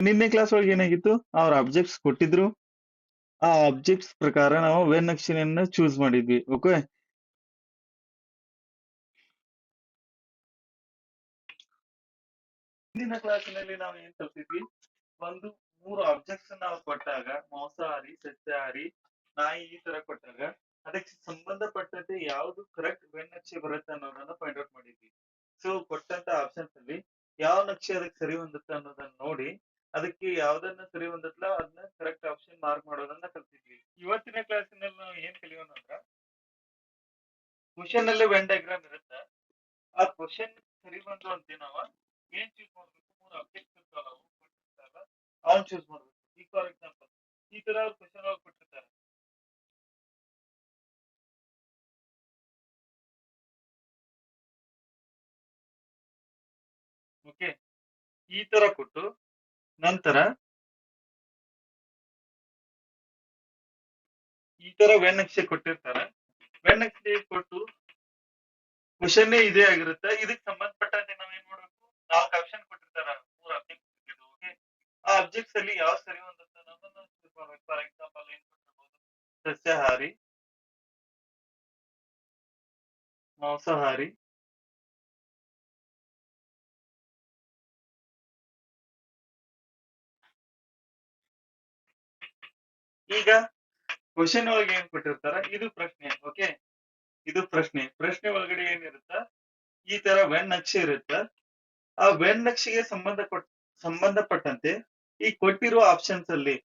ನಿನ್ನೆ ಕ್ಲಾಸ್ ಒಳಗೆ ಏನಾಗಿತ್ತು? ಅವ್ರ ಆಬ್ಜೆಕ್ಟ್ಸ್ ಕೊಟ್ಟಿದ್ರು. ಆ ಆಬ್ಜೆಕ್ಟ್ಸ್ ಪ್ರಕಾರ ನಾವು ವೆನ್ ಅಕ್ಷರನ್ನ ಚೂಸ್ ಮಾಡಿದ್ವಿ ಓಕೆ ಹಿಂದಿನ ಕ್ಲಾಸಿನಲ್ಲಿ ನಾವು ಏನ್ ಕಲ್ತಿದ್ವಿ? ಒಂದು ಮೂರು ಆಬ್ಜೆಕ್ಟ್ಸ್ ನಾವು ಕೊಟ್ಟಾಗ, ಮಾಂಸಾಹಾರಿ, ಸಸ್ಯಾಹಾರಿ, ನಾಯಿ ಈ ತರ ಕೊಟ್ಟಾಗ, ಅದಕ್ಕೆ ಸಂಬಂಧಪಟ್ಟಂತೆ ಯಾವುದು ಕರೆಕ್ಟ್ ವೆನ್ ನಕ್ಷೆ ಬರುತ್ತೆ ಅನ್ನೋದನ್ನ ಫೈಂಡ್ ಔಟ್ ಮಾಡಿದ್ವಿ. ಸೊ ಕೊಟ್ಟಂತ ಆಪ್ಷನ್ಸ್ ಅಲ್ಲಿ ಯಾವ ನಕ್ಷೆ ಅದಕ್ಕೆ ಸರಿ ಹೊಂದುತ್ತೆ ಅನ್ನೋದನ್ನ ನೋಡಿ ಅದಕ್ಕೆ ಯಾವ್ದನ್ನ ಸರಿ ಹೊಂದತ್ಲ ಅದನ್ನ ಕರೆಕ್ಟ್ ಆಪ್ಷನ್ ಮಾರ್ಕ್ ಮಾಡೋದನ್ನ ಕಲ್ತಿದ್ವಿ. ಇವತ್ತಿನ ಕ್ಲಾಸಿನಲ್ಲಿ ನಾವು ಏನ್ ಕಲಿಯೋಣ ಅಂದ್ರ ಕ್ವಶನ್ ಅಲ್ಲಿ ವೆನ್ ಡಯಾಗ್ರಾಮ್ ಇರುತ್ತೆ, ಆ ಕ್ವಶನ್ ಸರಿ ಬಂತು ಅಂತ ನಾವ ಏನ್ ಚೂಸ್ ಮಾಡ್ಬೇಕು? ಮೂರು ಆಬ್ಜೆಕ್ಟ್ ಇರ್ತಾವಲ್ಲ, ಅವು ಕೊಟ್ಟಿರ್ತಾರಲ್ಲ, ಅವ್ನ್ ಚೂಸ್ ಮಾಡ್ಬೇಕು. ಈ ಫಾರ್ ಎಕ್ಸಾಂಪಲ್ ಈ ತರ ಅವ್ರು ಕ್ವಶನ್ ಒಳಗೆ ಕೊಟ್ಟಿರ್ತಾರೆ. ಓಕೆ ಈ ತರ ಕೊಟ್ಟು ನಂತರ ಈ ತರ ವೆನ್ನಕ್ಷೆ ಕೊಟ್ಟಿರ್ತಾರೆ. ವೆನ್ನಕ್ಷೆ ಕೊಟ್ಟು ಕ್ವಶನ್ ಇದೇ ಆಗಿರುತ್ತೆ. ಇದಕ್ಕೆ ಸಂಬಂಧಪಟ್ಟಂತೆ ನಾವೇನ್ ಮಾಡ್ಬೇಕು? ನಾಲ್ಕು ಆಪ್ಷನ್ ಕೊಟ್ಟಿರ್ತಾರ. ಮೂರ್ ಆಬ್ಜೆಕ್ಟ್ ಓಕೆ ಆ ಆಬ್ಜೆಕ್ಟ್ಸ್ ಅಲ್ಲಿ ಯಾವ ಸರಿ ಹೊಂದುತ್ತೆ ಫಾರ್ ಎಕ್ಸಾಂಪಲ್ ಏನ್ ಕೊಟ್ಟಿರ್ಬೋದು? ಸಸ್ಯಾಹಾರಿ, ಮಾಂಸಾಹಾರಿ ಈಗ ಕ್ವಶನ್ ಒಳಗೆ ಏನ್ ಕೊಟ್ಟಿರ್ತಾರ? ಇದು ಪ್ರಶ್ನೆ ಓಕೆ ಇದು ಪ್ರಶ್ನೆ. ಪ್ರಶ್ನೆ ಒಳಗಡೆ ಏನಿರುತ್ತ? ಈ ತರ ವೆನ್ ನಕ್ಷೆ ಇರುತ್ತ. ಆ ವೆನ್ ನಕ್ಷೆಗೆ ಸಂಬಂಧ ಸಂಬಂಧಪಟ್ಟಂತೆ ಈ ಕೊಟ್ಟಿರುವ ಆಪ್ಷನ್ಸ್ ಅಲ್ಲಿ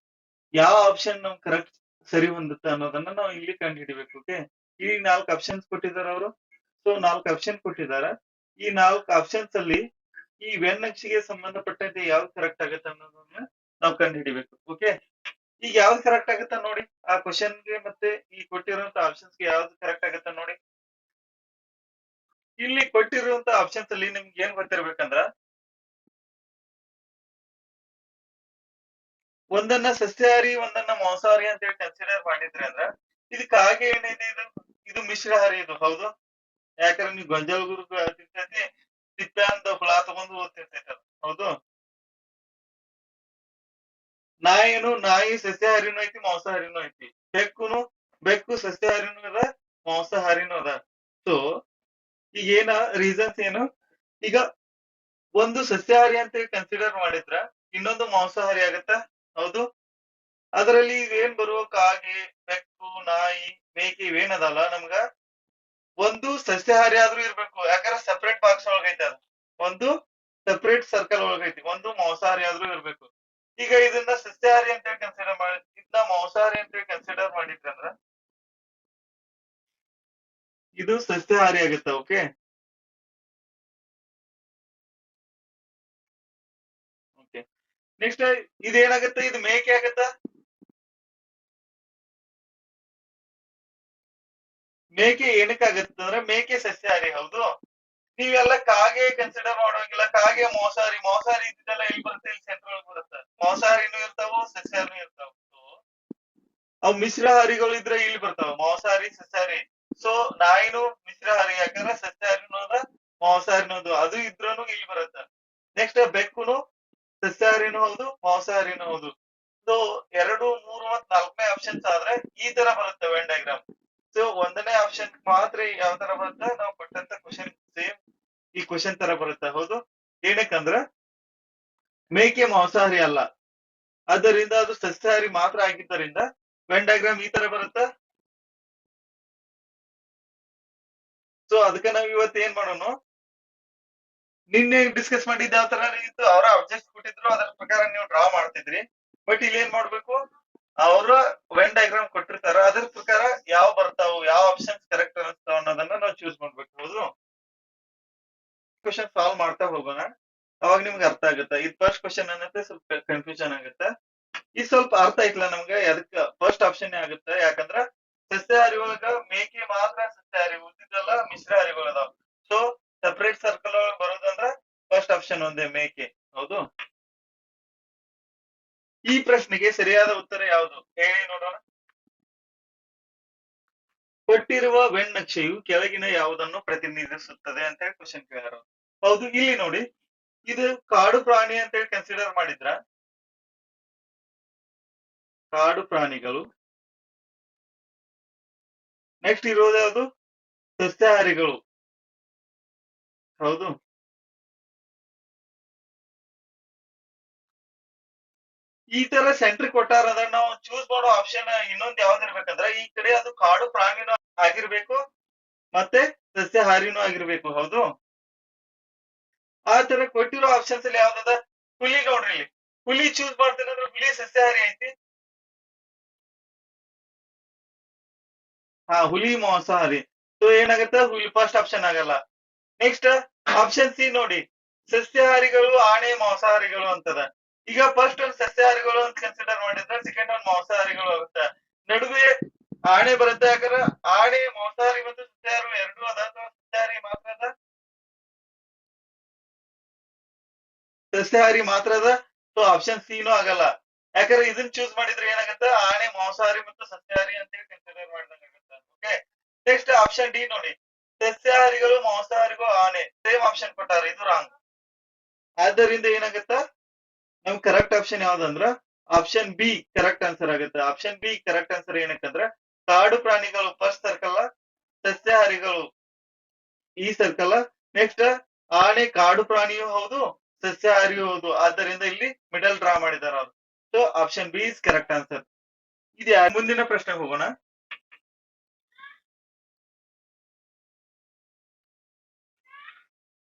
ಯಾವ ಆಪ್ಷನ್ ನಮ್ ಕರೆಕ್ಟ್ ಸರಿ ಹೊಂದುತ್ತೆ ಅನ್ನೋದನ್ನ ನಾವು ಇಲ್ಲಿ ಕಂಡು ಹಿಡಿಬೇಕು ಓಕೆ ಇಲ್ಲಿ ನಾಲ್ಕು ಆಪ್ಷನ್ಸ್ ಕೊಟ್ಟಿದ್ದಾರೆ ಅವರು. ಸೊ ನಾಲ್ಕು ಆಪ್ಷನ್ ಕೊಟ್ಟಿದ್ದಾರೆ. ಈ ನಾಲ್ಕು ಆಪ್ಷನ್ಸ್ ಅಲ್ಲಿ ಈ ವೆನ್ ನಕ್ಷೆಗೆ ಸಂಬಂಧಪಟ್ಟಂತೆ ಯಾವ್ದು ಕರೆಕ್ಟ್ ಆಗುತ್ತೆ ಅನ್ನೋದನ್ನ ನಾವು ಕಂಡು ಹಿಡಿಬೇಕು ಓಕೆ ಈಗ ಯಾವ್ದು ಕರೆಕ್ಟ್ ಆಗುತ್ತೆ ನೋಡಿ? ಆ ಕ್ವಶನ್ಗೆ ಮತ್ತೆ ಈ ಕೊಟ್ಟಿರುವಂತ ಆಪ್ಷನ್ಸ್ಗೆ ಯಾವ್ದು ಕರೆಕ್ಟ್ ಆಗುತ್ತೆ ನೋಡಿ? ಇಲ್ಲಿ ಕೊಟ್ಟಿರುವಂತ ಆಪ್ಷನ್ಸ್ ಅಲ್ಲಿ ನಿಮ್ಗೆ ಏನ್ ಗೊತ್ತಿರ್ಬೇಕಂದ್ರ, ಒಂದನ್ನ ಸಸ್ಯಾಹಾರಿ, ಒಂದನ್ನ ಮಾಂಸಾಹಾರಿ ಅಂತ ಹೇಳಿ ಕನ್ಸಿಡರ್ ಮಾಡಿದ್ರಿ ಅಂದ್ರ, ಇದಕ್ಕೆ ಹಾಗೆ ಏನಿದೆ ಇದು? ಇದು ಮಿಶ್ರಹಾರಿ ಇದು, ಹೌದು? ಯಾಕಂದ್ರೆ ನೀವು ಗೊಂಜಾಳ ಗುರು ತಿಂತೈತಿ ತಿಪ್ಪೆ ಅಂತ ಹುಳ ತಗೊಂಡು ಅದು, ಹೌದು? ನಾಯಿನು ನಾಯಿ ಸಸ್ಯಾಹಾರಿನೂ ಐತಿ, ಮಾಂಸಾಹಾರಿನೂ ಐತಿ. ಬೆಕ್ಕುನು ಬೆಕ್ಕು ಸಸ್ಯಾಹಾರಿನೂ ಅದ, ಮಾಂಸಾಹಾರಿನೂ ಅದ. ಸೊ ಈಗ ಏನ ರೀಸನ್ಸ್ ಏನು? ಈಗ ಒಂದು ಸಸ್ಯಾಹಾರಿ ಅಂತ ಕನ್ಸಿಡರ್ ಮಾಡಿದ್ರ ಇನ್ನೊಂದು ಮಾಂಸಾಹಾರಿ ಆಗತ್ತ? ಹೌದು. ಅದರಲ್ಲಿ ಏನ್ ಬರುವ ಕಾಗೆ, ಬೆಕ್ಕು, ನಾಯಿ, ಮೇಕೆ ಇವೇನದಲ್ಲ ನಮ್ಗ? ಒಂದು ಸಸ್ಯಾಹಾರಿ ಆದ್ರೂ ಇರ್ಬೇಕು, ಯಾಕಂದ್ರೆ ಸೆಪರೇಟ್ ಬಾಕ್ಸ್ ಒಳಗೈತೆ ಅದು. ಒಂದು ಸೆಪರೇಟ್ ಸರ್ಕಲ್ ಒಳಗೈತಿ, ಒಂದು ಮಾಂಸಾಹಾರಿ ಆದ್ರೂ ಇರ್ಬೇಕು. ಈಗ ಇದನ್ನ ಸಸ್ಯಾಹಾರಿ ಅಂತ ಹೇಳಿ ಕನ್ಸಿಡರ್ ಮಾಡಿ, ಇದನ್ನ ಮಾಂಸಾಹಾರಿ ಅಂತ ಹೇಳಿ ಕನ್ಸಿಡರ್ ಮಾಡಿದ್ರಂದ್ರ ಇದು ಸಸ್ಯಾಹಾರಿ ಆಗುತ್ತೆ ಓಕೆ ಓಕೆ ನೆಕ್ಸ್ಟ್ ಇದೇನಾಗುತ್ತೆ, ಇದು ಮೇಕೆ ಆಗತ್ತ? ಮೇಕೆ ಏನಕ್ಕಾಗತ್ತ ಅಂದ್ರೆ, ಮೇಕೆ ಸಸ್ಯಾಹಾರಿ, ಹೌದು? ನೀವೆಲ್ಲ ಕಾಗೆ ಕನ್ಸಿಡರ್ ಮಾಡೋಂಗಿಲ್ಲ, ಕಾಗೆ ಮೋಸಾರಿ ಮೋಸಾರಿ ಇದ್ದೆಲ್ಲ ಎಲ್ಲಿ ಬರುತ್ತೆ? ಅವು ಮಿಶ್ರಹಾರಿಗಳು ಇದ್ರೆ ಇಲ್ಲಿ ಬರ್ತಾವ, ಮಾಂಸಾಹಾರಿ, ಸಸ್ಯಾಹಾರಿ. ಸೊ ನಾಯಿನು ಮಿಶ್ರಹಾರಿ, ಯಾಕಂದ್ರೆ ಸಸ್ಯಾಹಾರಿನೂ ಅದ ಮಾಂಸಾಹಾರಿನೂ ಅದು ಅದು ಇದ್ರೂನು ಇಲ್ಲಿ ಬರುತ್ತೆ. ನೆಕ್ಸ್ಟ್ ಬೆಕ್ಕುನು ಸಸ್ಯಾಹಾರಿನೂ ಹೌದು, ಮಾಂಸಾಹಾರಿನೂ ಹೌದು. ಸೊ ಎರಡು, ಮೂರು ಮತ್ ನಾಲ್ಕನೇ ಆಪ್ಷನ್ಸ್ ಆದ್ರೆ ಈ ತರ ಬರುತ್ತೆ ವೆನ್ ಡಯಾಗ್ರಾಮ್ ಸೊ ಒಂದನೇ ಆಪ್ಷನ್ ಮಾತ್ರ ಯಾವ ತರ ಬರುತ್ತೆ? ನಾವು ಕೊಟ್ಟಂತ ಕ್ವಶನ್ ಸೇಮ್ ಈ ಕ್ವಶನ್ ತರ ಬರುತ್ತೆ, ಹೌದು? ಏನಕ್ಕಂದ್ರ, ಮೇಕೆ ಮಾಂಸಾಹಾರಿ ಅಲ್ಲ. ಆದ್ದರಿಂದ ಅದು ಸಸ್ಯಾಹಾರಿ ಮಾತ್ರ ಆಗಿದ್ದರಿಂದ ವೆನ್ ಡಯಾಗ್ರಾಮ್ ಈ ತರ ಬರುತ್ತ? ಸೊ ಅದಕ್ಕೆ ನಾವ್ ಇವತ್ತು ಏನ್ ಮಾಡೋಣ ನಿನ್ನೆ ಡಿಸ್ಕಸ್ ಮಾಡಿದ್ದ ಯಾವ ತರ ಇತ್ತು, ಅವರ ಅಬ್ಜೆಕ್ಟ್ ಕೊಟ್ಟಿದ್ರು, ಅದ್ರ ಪ್ರಕಾರ ನೀವು ಡ್ರಾ ಮಾಡ್ತಿದ್ರಿ. ಬಟ್ ಇಲ್ಲಿ ಏನ್ ಮಾಡ್ಬೇಕು? ಅವರ ವೆನ್ ಡಯಾಗ್ರಾಮ್ ಕೊಟ್ಟಿರ್ತಾರ, ಅದ್ರ ಪ್ರಕಾರ ಯಾವ ಬರ್ತಾವು, ಯಾವ ಆಪ್ಷನ್ಸ್ ಕರೆಕ್ಟ್ ಅನಿಸ್ತಾವ ಅನ್ನೋದನ್ನ ನಾವು ಚೂಸ್ ಮಾಡ್ಬೇಕು, ಹೌದು? ಕ್ವಶನ್ ಸಾಲ್ವ್ ಮಾಡ್ತಾ ಹೋಗೋಣ. ಅವಾಗ ನಿಮ್ಗೆ ಅರ್ಥ ಆಗುತ್ತೆ? ಇದು ಫಸ್ಟ್ ಕ್ವಶನ್ ಅನ್ನತ್ತೆ, ಸ್ವಲ್ಪ ಕನ್ಫ್ಯೂಷನ್ ಆಗುತ್ತೆ? ಇದು ಸ್ವಲ್ಪ ಅರ್ಥ ಆಯ್ತಲ್ಲ ನಮ್ಗೆ? ಅದಕ್ಕೆ ಫಸ್ಟ್ ಆಪ್ಷನ್ ಆಗುತ್ತೆ. ಯಾಕಂದ್ರ ಸಸ್ಯಾಹಾರಿ ಒಳಗ ಮೇಕೆ ಮಾತ್ರ ಸಸ್ಯಹಾರಿ ಉಳಿದಿದ್ದೆಲ್ಲ ಮಿಶ್ರಹಾರಿಗಳು ಅದಾವ. ಸೊ ಸಪರೇಟ್ ಸರ್ಕಲ್ ಒಳಗೆ ಬರೋದಂದ್ರ ಫಸ್ಟ್ ಆಪ್ಷನ್ ಒಂದೇ ಮೇಕೆ. ಹೌದು? ಈ ಪ್ರಶ್ನೆಗೆ ಸರಿಯಾದ ಉತ್ತರ ಯಾವುದು? ಹೇಳಿ ನೋಡೋಣ. ಕೊಟ್ಟಿರುವ ವೆನ್ ಕೆಳಗಿನ ಯಾವುದನ್ನು ಪ್ರತಿನಿಧಿಸುತ್ತದೆ ಅಂತ ಹೇಳಿ ಕ್ವಶನ್ ಕೇಳ್ಯಾರ ಹೌದು, ಇಲ್ಲಿ ನೋಡಿ. ಇದು ಕಾಡು ಪ್ರಾಣಿ ಅಂತ ಹೇಳಿ ಕನ್ಸಿಡರ್ ಮಾಡಿದ್ರ? ಕಾಡು ಪ್ರಾಣಿಗಳು ನೆಕ್ಸ್ಟ್ ಇರೋದು ಯಾವುದು? ಸಸ್ಯಾಹಾರಿಗಳು. ಹೌದು. ಈ ತರ ಸೆಂಟ್ರಿ ಕೊಟ್ಟಾರ ಅಂದ್ರೆ ನಾವು ಚೂಸ್ ಮಾಡೋ ಆಪ್ಷನ್ ಇನ್ನೊಂದ್ ಯಾವ್ದಿರ್ಬೇಕಂದ್ರೆ ಈ ಕಡೆ ಅದು ಕಾಡು ಪ್ರಾಣಿನೂ ಆಗಿರ್ಬೇಕು ಮತ್ತೆ ಸಸ್ಯಾಹಾರಿನೂ ಆಗಿರ್ಬೇಕು, ಹೌದು. ಆ ತರ ಕೊಟ್ಟಿರೋ ಆಪ್ಷನ್ಸ್ ಅಲ್ಲಿ ಯಾವ್ದದ ಹುಲಿ ನೋಡ್ರಿ ಇಲ್ಲಿ ಹುಲಿ ಚೂಸ್ ಮಾಡ್ತೀನಿ ಅಂದ್ರೆ ಹುಲಿ ಸಸ್ಯಾಹಾರಿ ಐತಿ. ಹಾ, ಹುಲಿ ಮಾಂಸಾಹಾರಿ ಸೊ ಏನಾಗುತ್ತೆ? ಹುಲಿ ಫಸ್ಟ್ ಆಪ್ಷನ್ ಆಗಲ್ಲ. ನೆಕ್ಸ್ಟ್ ಆಪ್ಷನ್ ಸಿ ನೋಡಿ. ಸಸ್ಯಾಹಾರಿಗಳು ಆಣೆ ಮಾಂಸಾಹಾರಿಗಳು ಅಂತದ ಈಗ ಫಸ್ಟ್ ಒಂದು ಸಸ್ಯಾಹಾರಿಗಳು ಅಂತ ಕನ್ಸಿಡರ್ ಮಾಡಿದ್ರೆ ಸೆಕೆಂಡ್ ಒಂದು ಮಾಂಸಾಹಾರಿಗಳು ಆಗುತ್ತೆ. ನಡುವೆ ಆಣೆ ಬರುತ್ತೆ ಯಾಕಂದ್ರೆ ಆಣೆ ಮಾಂಸಾಹಾರಿ ಮತ್ತು ಸಸ್ಯಾಹಾರಿ ಎರಡು ಅದ ಅಥವಾ ಸಸ್ಯಾಹಾರಿ ಮಾತ್ರ ಅದ? ಸಸ್ಯಾಹಾರಿ ಮಾತ್ರ ಅದ. ಸೊ ಆಪ್ಷನ್ ಸಿನೂ ಆಗಲ್ಲ. ಯಾಕಂದ್ರೆ ಇದನ್ನ ಚೂಸ್ ಮಾಡಿದ್ರೆ ಏನಾಗುತ್ತೆ? ಆಣೆ ಮಾಂಸಾಹಾರಿ ಮತ್ತು ಸಸ್ಯಾಹಾರಿ ಅಂತ ಹೇಳಿ consider okay next option D ನೋಡಿ. ಸಸ್ಯಾಹಾರಿಗಳು, ಮಾಂಸಾಹಾರಿಗಳು ಆನೆ. ಸೇಮ್ ಆಪ್ಷನ್ ಕೊಟ್ಟಾರ, ಇದು ರಾಂಗ್ ಆದ್ದರಿಂದ ಏನಾಗತ್ತ? ನಮ್ ಕರೆಕ್ಟ್ ಆಪ್ಷನ್ ಯಾವ್ದಂದ್ರ ಆಪ್ಷನ್ ಬಿ ಕರೆಕ್ಟ್ ಆನ್ಸರ್ ಆಗುತ್ತೆ. ಆಪ್ಷನ್ ಬಿ ಕರೆಕ್ಟ್ ಆನ್ಸರ್ ಏನಕ್ಕಂದ್ರ, ಕಾಡು ಪ್ರಾಣಿಗಳು ಫಸ್ಟ್ ಸರ್ಕಲ್ ಸಸ್ಯಾಹಾರಿಗಳು ಈ ಸರ್ಕಲ್ ನೆಕ್ಸ್ಟ್ ಆನೆ ಕಾಡು ಪ್ರಾಣಿಯೂ ಹೌದು, ಸಸ್ಯಾಹಾರಿಯೂ ಹೌದು. ಆದ್ದರಿಂದ ಇಲ್ಲಿ ಮಿಡಲ್ ಡ್ರಾ ಮಾಡಿದಾರ ಅವ್ರು. So option B is correct answer ಇದೆ ಮುಂದಿನ ಪ್ರಶ್ನೆಗೆ ಹೋಗೋಣ.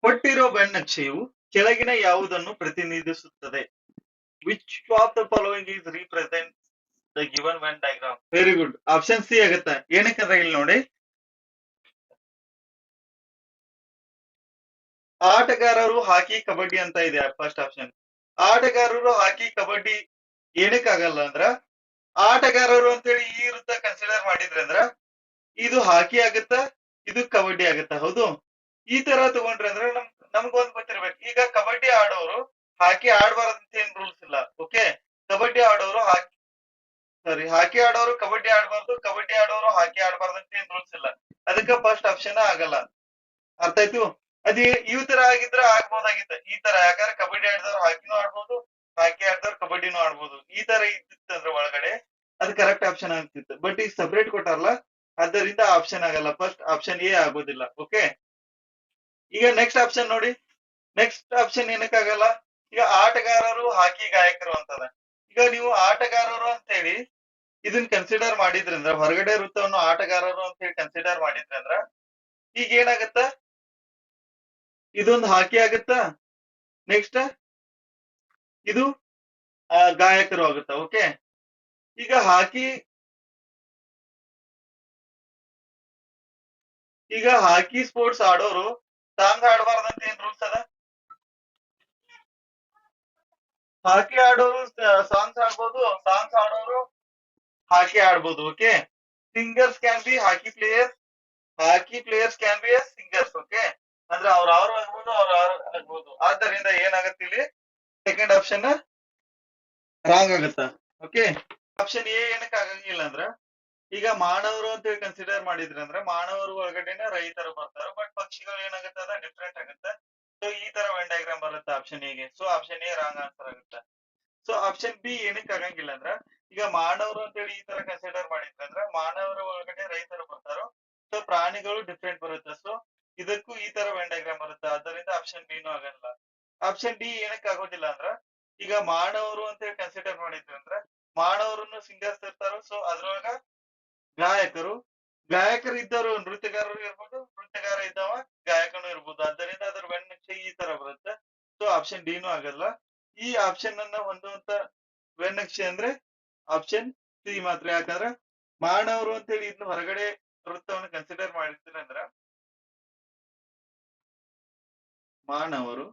ಕೊಟ್ಟಿರೋ ಬೆನ್ನಕ್ಷೆಯು ಕೆಳಗಿನ ಯಾವುದನ್ನು ಪ್ರತಿನಿಧಿಸುತ್ತದೆ. Which of the following is represent the given Venn diagram very good option C ಆಗುತ್ತೆ. ಏನಕ್ಕಂದ್ರೆ ಇಲ್ಲಿ ನೋಡಿ. ಆಟಗಾರರು ಹಾಕಿ ಕಬಡ್ಡಿ ಅಂತ ಇದೆ ಫಸ್ಟ್ ಆಪ್ಷನ್ ಆಟಗಾರರು ಹಾಕಿ ಕಬಡ್ಡಿ ಏನಕ್ಕಾಗಲ್ಲ ಅಂದ್ರ, ಆಟಗಾರರು ಅಂತೇಳಿ ಈ ವೃತ್ತ ಕನ್ಸಿಡರ್ ಮಾಡಿದ್ರೆ ಅಂದ್ರ, ಇದು ಹಾಕಿ ಆಗುತ್ತ, ಇದು ಕಬಡ್ಡಿ ಆಗುತ್ತ, ಹೌದು? ಈ ತರ ತಗೊಂಡ್ರೆ ಅಂದ್ರೆ ನಮ್ ನಮ್ಗೊಂದ್ ಗೊತ್ತಿರ್ಬೇಕು. ಈಗ ಕಬಡ್ಡಿ ಆಡೋರು ಹಾಕಿ ಆಡಬಾರದಂತ ಏನ್ ರೂಲ್ಸ್ ಇಲ್ಲ. ಓಕೆ ಕಬಡ್ಡಿ ಆಡೋರು ಹಾಕಿ ಸಾರಿ ಹಾಕಿ ಆಡೋರು ಕಬಡ್ಡಿ ಆಡಬಾರ್ದು, ಕಬಡ್ಡಿ ಆಡೋರು ಹಾಕಿ ಆಡಬಾರ್ದಂತ ಏನ್ ರೂಲ್ಸ್ ಇಲ್ಲ. ಅದಕ್ಕ ಫಸ್ಟ್ ಆಪ್ಷನ್ ಆಗಲ್ಲ. ಅರ್ಥ ಆಯ್ತು? ಅದೇ ಈ ತರ ಆಗಿದ್ರೆ ಆಗ್ಬೋದಾಗಿತ್ತು. ಈ ತರ, ಯಾಕಂದ್ರೆ ಕಬಡ್ಡಿ ಆಡಿದವ್ರು ಹಾಕಿನೂ ಆಡ್ಬೋದು, ಹಾಕಿ ಆಡಿದವ್ರು ಕಬಡ್ಡಿನೂ ಆಡ್ಬೋದು. ಈ ತರ ಇದ್ದಿತ್ತು ಅಂದ್ರೆ ಒಳಗಡೆ ಅದು ಕರೆಕ್ಟ್ ಆಪ್ಷನ್ ಆಗ್ತಿತ್ತು. ಬಟ್ ಈಗ ಸಪ್ರೇಟ್ ಕೊಟ್ಟಾರಲ್ಲ ಅದರಿಂದ ಆಪ್ಷನ್ ಆಗಲ್ಲ. ಫಸ್ಟ್ ಆಪ್ಷನ್ ಎ ಆಗೋದಿಲ್ಲ. ಓಕೆ ಈಗ ನೆಕ್ಸ್ಟ್ ಆಪ್ಷನ್ ನೋಡಿ. ನೆಕ್ಸ್ಟ್ ಆಪ್ಷನ್ ಏನಕ್ಕಾಗಲ್ಲ? ಈಗ ಆಟಗಾರರು ಹಾಕಿ ಗಾಯಕರು ಅಂತದ. ಈಗ ನೀವು ಆಟಗಾರರು ಅಂತ ಹೇಳಿ ಇದನ್ನ ಕನ್ಸಿಡರ್ ಮಾಡಿದ್ರಂದ್ರ ಹೊರಗಡೆ ವೃತ್ತವನ್ನು ಆಟಗಾರರು ಅಂತ ಹೇಳಿ ಕನ್ಸಿಡರ್ ಮಾಡಿದ್ರಂದ್ರ ಈಗ ಏನಾಗತ್ತ? ಇದೊಂದು ಹಾಕಿ ಆಗತ್ತ? ನೆಕ್ಸ್ಟ್ ಇದು ಗಾಯಕರು ಆಗುತ್ತ? ಓಕೆ ಈಗ ಹಾಕಿ ಈಗ ಹಾಕಿ ಸ್ಪೋರ್ಟ್ಸ್ ಆಡೋರು ಸಾಂಗ್ ಆಡಬಾರ್ದಂತ ಏನ್ ರೂಲ್ಸ್ ಅದ? ಹಾಕಿ ಆಡೋರು ಸಾಂಗ್ಸ್ ಆಡ್ಬೋದು ಸಾಂಗ್ಸ್ ಆಡೋರು ಹಾಕಿ ಆಡ್ಬೋದು okay singers can be hockey players hockey players can be singers okay ಅಂದ್ರೆ ಅವ್ರ ಅವ್ರು ಆಗ್ಬೋದು, ಅವ್ರ ಅವ್ರು ಆಗ್ಬೋದು. ಆದ್ದರಿಂದ ಏನಾಗತ್ತೆ ಇಲ್ಲಿ? ಸೆಕೆಂಡ್ ಆಪ್ಷನ್ ರಾಂಗ್ ಆಗತ್ತ? ಓಕೆ ಆಪ್ಷನ್ ಎ ಏನಕ್ಕೆ ಆಗಂಗಿಲ್ಲ ಅಂದ್ರ ಈಗ ಮಾನವರು ಅಂತ ಹೇಳಿ ಕನ್ಸಿಡರ್ ಮಾಡಿದ್ರೆ ಅಂದ್ರೆ ಮಾನವರು ಒಳಗಡೆನೆ ರೈತರು ಬರ್ತಾರೆ ಬಟ್ ಪಕ್ಷಿಗಳು ಏನಾಗುತ್ತೆ ಅದ ಡಿಫ್ರೆಂಟ್ ಆಗುತ್ತೆ. ಸೊ ಈ ತರ ವೆನ್ ಡಯಾಗ್ರಾಮ್ ಬರುತ್ತೆ ಆಪ್ಷನ್ ಎಗೆ. So option A wrong answer ಆಗುತ್ತೆ. ಸೊ ಆಪ್ಷನ್ ಬಿ ಏನಕ್ಕೆ ಆಗಂಗಿಲ್ಲ ಅಂದ್ರೆ, ಈಗ ಮಾನವರು ಅಂತ ಹೇಳಿ ಈ ತರ ಕನ್ಸಿಡರ್ ಮಾಡಿದ್ರೆ ಅಂದ್ರೆ, ಮಾನವರ ಒಳಗಡೆ ರೈತರು ಬರ್ತಾರೋ ಸೊ ಪ್ರಾಣಿಗಳು ಡಿಫ್ರೆಂಟ್ ಬರುತ್ತೆ. ಸೊ ಇದಕ್ಕೂ ಈ ತರ ವೆನ್ ಡಯಾಗ್ರಾಮ್ ಬರುತ್ತೆ. ಆದ್ದರಿಂದ ಆಪ್ಷನ್ ಬಿನೂ ಆಗಲ್ಲ ಆಪ್ಷನ್ ಡಿ ಏನಕ್ಕೆ ಆಗೋದಿಲ್ಲ ಅಂದ್ರ, ಈಗ ಮಾನವರು ಅಂತ ಹೇಳಿ ಕನ್ಸಿಡರ್ ಮಾಡಿದ್ರೆ ಅಂದ್ರೆ, ಮಾನವರನ್ನು ಸಿಂಗರ್ಸ್ ಇರ್ತಾರೋ ಸೊ ಅದ್ರೊಳಗ ಗಾಯಕರು ಗಾಯಕರು ಇದ್ದವರು ನೃತ್ಯಗಾರರು ಇರ್ಬೋದು, ನೃತ್ಯಗಾರ ಇದ್ದವ, ಗಾಯಕನು ಇರ್ಬೋದು. ಆದ್ದರಿಂದ ಅದ್ರ ವೆನ್ನಕ್ಷೆ ಈ ತರ ಬರುತ್ತೆ. ಸೊ ಆಪ್ಷನ್ ಡಿನೂ ಆಗಲ್ಲ. ಈ ಆಪ್ಷನ್ ಅನ್ನ ಹೊಂದುವಂತ ವೆನ್ನಕ್ಷೆ ಅಂದ್ರೆ ಆಪ್ಷನ್ ಸಿ ಮಾತ್ರ. ಯಾಕಂದ್ರೆ ಮಾನವರು ಅಂತ ಹೇಳಿ ಇದನ್ನ ಹೊರಗಡೆ ವೃತ್ತವನ್ನು ಕನ್ಸಿಡರ್ ಮಾಡಿರ್ತೀರ ಅಂದ್ರ ಮಾನವರು,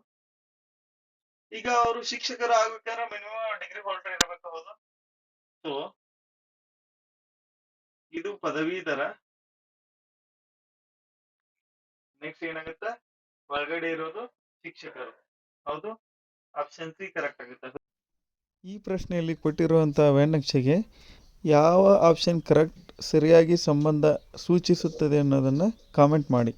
ಈಗ ಅವರು ಶಿಕ್ಷಕರು ಆಗ್ಬೇಕಾದ್ರೆ ಮಿನಿಮಮ್ ಡಿಗ್ರಿ ಹೋಲ್ಡರ್ ಇರಬೇಕು ಸೊ ಪದವೀಧರ ನೆಕ್ಸ್ಟ್ ಏನಾಗುತ್ತ? ಒಳಗಡೆ ಇರೋದು ಶಿಕ್ಷಕರು. ಹೌದು? ಆಪ್ಷನ್ ಸಿ ಕರೆಕ್ಟ್ ಆಗುತ್ತೆ. ಈ ಪ್ರಶ್ನೆಯಲ್ಲಿ ಕೊಟ್ಟಿರುವಂತಹ ವ್ಯಾನಕ್ಷೆಗೆ ಯಾವ ಆಪ್ಷನ್ ಕರೆಕ್ಟ್ ಸರಿಯಾಗಿ ಸಂಬಂಧ ಸೂಚಿಸುತ್ತದೆ ಅನ್ನೋದನ್ನು ಕಾಮೆಂಟ್ ಮಾಡಿ.